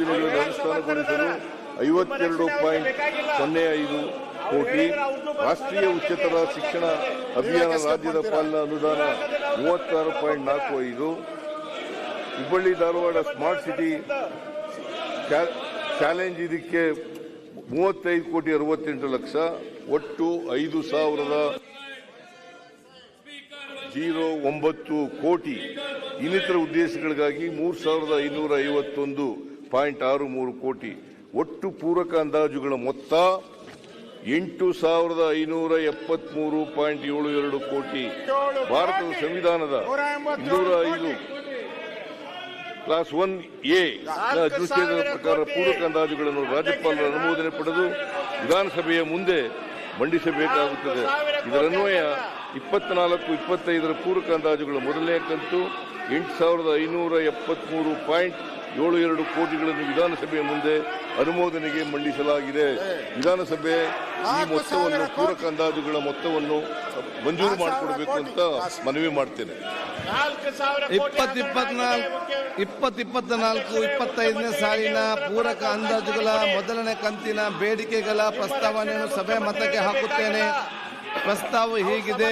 ಯೋಜನೆಗಳನ್ನು ಅನುಷ್ಠಾನಗೊಳಿಸಲು ಐವತ್ತೆರಡು ಪಾಯಿಂಟ್ ಸೊನ್ನೆ ಐದು ಕೋಟಿ ರಾಷ್ಟ್ರೀಯ ಉಚ್ಚತರ ಶಿಕ್ಷಣ ಅಭಿಯಾನ ರಾಜ್ಯದ ಪಾಲಿನ ಅನುದಾನ ಮೂವತ್ತಾರು ಪಾಯಿಂಟ್ ನಾಲ್ಕು ಐದು. Hubballi Dharwad smart city challenge ಇದಕ್ಕೆ ಮೂವತ್ತೈದು ಕೋಟಿ ಅರವತ್ತೆಂಟು ಲಕ್ಷ, ಒಟ್ಟು ಐದು ಸಾವಿರದ ಜೀರೋ ಒಂಬತ್ತು ಕೋಟಿ. ಇನ್ನಿತರ ಉದ್ದೇಶಗಳಿಗಾಗಿ ಮೂರು ಸಾವಿರದ ಐನೂರ ಐವತ್ತೊಂದು ಪಾಯಿಂಟ್ ಆರು ಮೂರು ಕೋಟಿ ಒಟ್ಟು ಪೂರಕ ಅಂದಾಜುಗಳ ಮೊತ್ತ ಎಂಟು ಸಾವಿರದ ಐನೂರ ಎಪ್ಪತ್ಮೂರು ಪಾಯಿಂಟ್ ಏಳು ಎರಡು ಕೋಟಿ. ಭಾರತದ ಸಂವಿಧಾನದ ಇನ್ನೂರ ಐದು ಕ್ಲಾಸ್ ಒನ್ ಎ ಅಧಿಸೂಚನೆ ಪ್ರಕಾರ ಪೂರಕ ಅಂದಾಜುಗಳನ್ನು ರಾಜ್ಯಪಾಲರ ಅನುಮೋದನೆ ಪಡೆದು ವಿಧಾನಸಭೆಯ ಮುಂದೆ ಮಂಡಿಸಬೇಕಾಗುತ್ತದೆ. ಇದರನ್ವಯ ಇಪ್ಪತ್ನಾಲ್ಕು, ಇಪ್ಪತ್ತೈದರ ಪೂರಕ ಅಂದಾಜುಗಳ ಮೊದಲನೇ ಕಂತು ಎಂಟು ಸಾವಿರದ ಐನೂರ ಎಪ್ಪತ್ಮೂರು ಪಾಯಿಂಟ್ ಏಳು ಎರಡು ಕೋಟಿಗಳನ್ನು ವಿಧಾನಸಭೆಯ ಮುಂದೆ ಅನುಮೋದನೆಗೆ ಮಂಡಿಸಲಾಗಿದೆ. ವಿಧಾನಸಭೆ ಈ ಮೊತ್ತವನ್ನು ಪೂರಕ ಅಂದಾಜುಗಳ ಮೊತ್ತವನ್ನು ಮಂಜೂರು ಮಾಡಿಕೊಡಬೇಕು ಅಂತ ಮನವಿ ಮಾಡ್ತೇನೆ. ಇಪ್ಪತ್ತಿಪ್ಪತ್ನಾಲ್ಕು ಇಪ್ಪತ್ತೈದನೇ ಸಾಲಿನ ಪೂರಕ ಅಂದಾಜುಗಳ ಮೊದಲನೇ ಕಂತಿನ ಬೇಡಿಕೆಗಳ ಪ್ರಸ್ತಾವನೆಯನ್ನು ಸಭೆ ಮತಕ್ಕೆ ಹಾಕುತ್ತೇನೆ. ಪ್ರಸ್ತಾವ ಹೀಗಿದೆ?